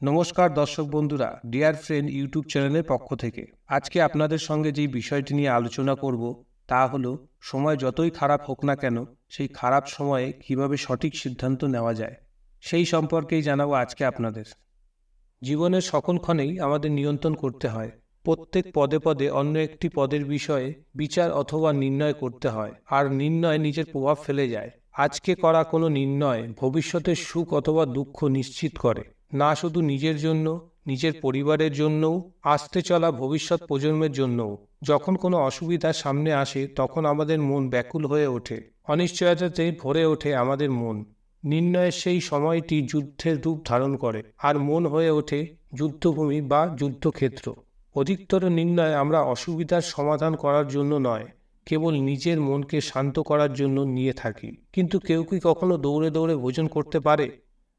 নমস্কার, দর্শক বন্ধুরা ডিয়ার ফ্রেন্ড ইউটিউব চ্যানেলের পক্ষ থেকে। আজকে আপনাদের সঙ্গে যেই বিষয়টি নিয়ে আলোচনা করব, তা হলো, সময় যতই খারাপ হোক না কেন, সেই খারাপ সময়ে কীভাবে সঠিক সিদ্ধান্ত নেওয়া যায়, সেই সম্পর্কেই জানাব আজকে আপনাদের। জীবনের সকল ক্ষণেই আমাদের নিয়ন্ত্রণ করতে হয়। প্রত্যেক পদে পদে অন্য একটি পদের বিষয়ে বিচার অথবা নির্ণয় করতে হয়, আর নির্ণয় নিজের প্রভাব ফেলে যায়। আজকে করা কোনো নির্ণয় ভবিষ্যতের সুখ অথবা দুঃখ নিশ্চিত করে। না শুধু নিজের জন্য নিজের পরিবারের জন্যও, আসতে চলা ভবিষ্যৎ প্রজন্মের জন্যও। যখন কোনো অসুবিধা সামনে আসে, তখন আমাদের মন ব্যাকুল হয়ে ওঠে। অনিশ্চয়তাতে ভরে ওঠে আমাদের মন। নির্ণয়ের সেই সময়টি যুদ্ধের রূপ ধারণ করে আর মন হয়ে ওঠে যুদ্ধভূমি বা যুদ্ধক্ষেত্র। অধিকতর নির্ণয় আমরা অসুবিধার সমাধান করার জন্য নয়, কেবল নিজের মনকে শান্ত করার জন্য নিয়ে থাকি। কিন্তু কেউ কি কখনো দৌড়ে দৌড়ে ভোজন করতে পারে?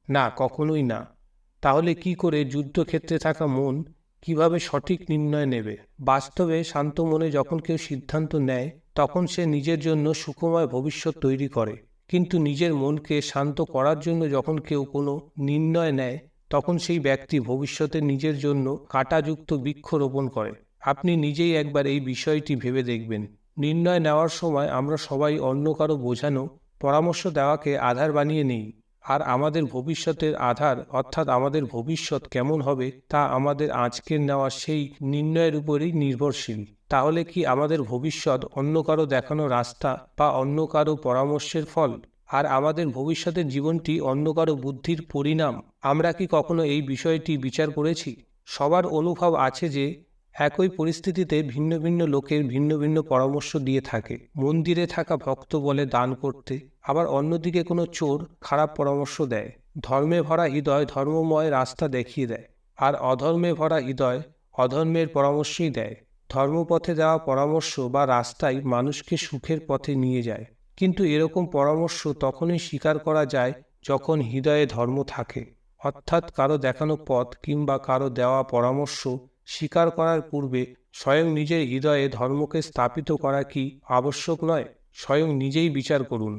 না, কখনোই না। তাহলে কি করে যুদ্ধক্ষেত্রে থাকা মন কীভাবে সঠিক নির্ণয় নেবে? বাস্তবে শান্ত মনে যখন কেউ সিদ্ধান্ত নেয়, তখন সে নিজের জন্য সুখময় ভবিষ্যৎ তৈরি করে। কিন্তু নিজের মনকে শান্ত করার জন্য যখন কেউ কোনো নির্ণয় নেয়, তখন সেই ব্যক্তি ভবিষ্যতে নিজের জন্য কাঁটাযুক্ত বৃক্ষ রোপণ করে। আপনি নিজেই একবার এই বিষয়টি ভেবে দেখবেন। নির্ণয় নেওয়ার সময় আমরা সবাই অন্য কারও বোঝানো, পরামর্শ দেওয়াকে আধার বানিয়ে নেই। আর আমাদের ভবিষ্যতের আধার, অর্থাৎ আমাদের ভবিষ্যৎ কেমন হবে, তা আমাদের আজকের নেওয়া সেই নির্ণয়ের উপরেই নির্ভরশীল। তাহলে কি আমাদের ভবিষ্যৎ অন্য কারও দেখানো রাস্তা বা অন্য কারও পরামর্শের ফল? আর আমাদের ভবিষ্যতের জীবনটি অন্য কারও বুদ্ধির পরিণাম? আমরা কি কখনো এই বিষয়টি বিচার করেছি? সবার অনুভব আছে যে একই পরিস্থিতিতে ভিন্ন ভিন্ন লোকের ভিন্ন ভিন্ন পরামর্শ দিয়ে থাকে। মন্দিরে থাকা ভক্ত বলে দান করতে, আবার অন্যদিকে কোনো চোর খারাপ পরামর্শ দেয়। ধর্মে ভরা হৃদয় ধর্মময় রাস্তা দেখিয়ে দেয়, আর অধর্মে ভরা হৃদয় অধর্মের পরামর্শই দেয়। ধর্মপথে দেওয়া পরামর্শ বা রাস্তায় মানুষকে সুখের পথে নিয়ে যায়। কিন্তু এরকম পরামর্শ তখনই স্বীকার করা যায় যখন হৃদয়ে ধর্ম থাকে। অর্থাৎ কারও দেখানো পথ কিংবা কারও দেওয়া পরামর্শ স্বীকার করার পূর্বে স্বয়ং নিজের হৃদয়ে ধর্মকে স্থাপিত করা কি আবশ্যক নয়, স্বয়ং নিজেই বিচার করুন।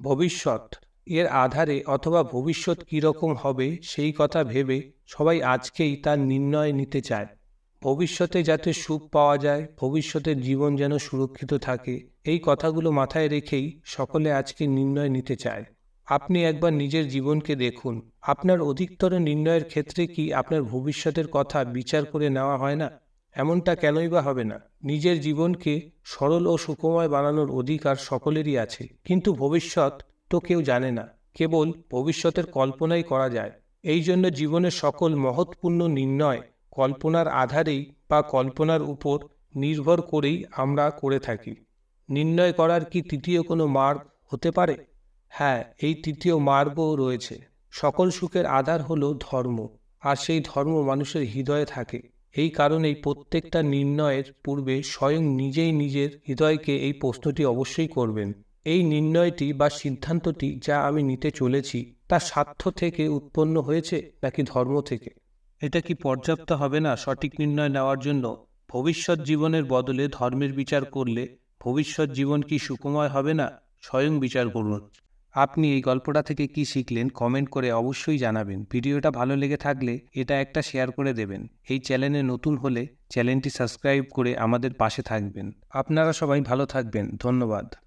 ভবিষ্যৎ, এর আধারে অথবা ভবিষ্যৎ কীরকম হবে সেই কথা ভেবে সবাই আজকেই তার নির্ণয় নিতে চায়। ভবিষ্যতে যাতে সুখ পাওয়া যায়, ভবিষ্যতের জীবন যেন সুরক্ষিত থাকে, এই কথাগুলো মাথায় রেখেই সকলে আজকে নির্ণয় নিতে চায়। আপনি একবার নিজের জীবনকে দেখুন। আপনার অধিকতর নির্ণয়ের ক্ষেত্রে কি আপনার ভবিষ্যতের কথা বিচার করে নেওয়া হয় না? এমনটা কেনই বা হবে না? নিজের জীবনকে সরল ও সুখময় বানানোর অধিকার সকলেরই আছে। কিন্তু ভবিষ্যৎ তো কেউ জানে না। কেবল ভবিষ্যতের কল্পনাই করা যায়। এই জন্য জীবনের সকল মহৎপূর্ণ নির্ণয় কল্পনার আধারেই বা কল্পনার উপর নির্ভর করেই আমরা করে থাকি। নির্ণয় করার কি তৃতীয় কোনো মার্গ হতে পারে? হ্যাঁ এই তৃতীয় মার্গও রয়েছে। সকল সুখের আধার হল ধর্ম, আর সেই ধর্ম মানুষের হৃদয়ে থাকে। এই কারণেই প্রত্যেকটা নির্ণয়ের পূর্বে স্বয়ং নিজেই নিজের হৃদয়কে এই প্রশ্নটি অবশ্যই করবেন। এই নির্ণয়টি বা সিদ্ধান্তটি যা আমি নিতে চলেছি, তা স্বার্থ থেকে উৎপন্ন হয়েছে নাকি ধর্ম থেকে? এটা কি পর্যাপ্ত হবে না সঠিক নির্ণয় নেওয়ার জন্য? ভবিষ্যৎ জীবনের বদলে ধর্মের বিচার করলে ভবিষ্যৎ জীবন কি সুখময় হবে না? স্বয়ং বিচার করুন। আপনি এই গল্পটা থেকে কি শিখলেন কমেন্ট করে অবশ্যই জানাবেন। ভিডিওটা ভালো লেগে থাকলে এটা একটা শেয়ার করে দেবেন। এই চ্যানেলে নতুন হলে চ্যানেলটি সাবস্ক্রাইব করে আমাদের পাশে থাকবেন। আপনারা সবাই ভালো থাকবেন। ধন্যবাদ।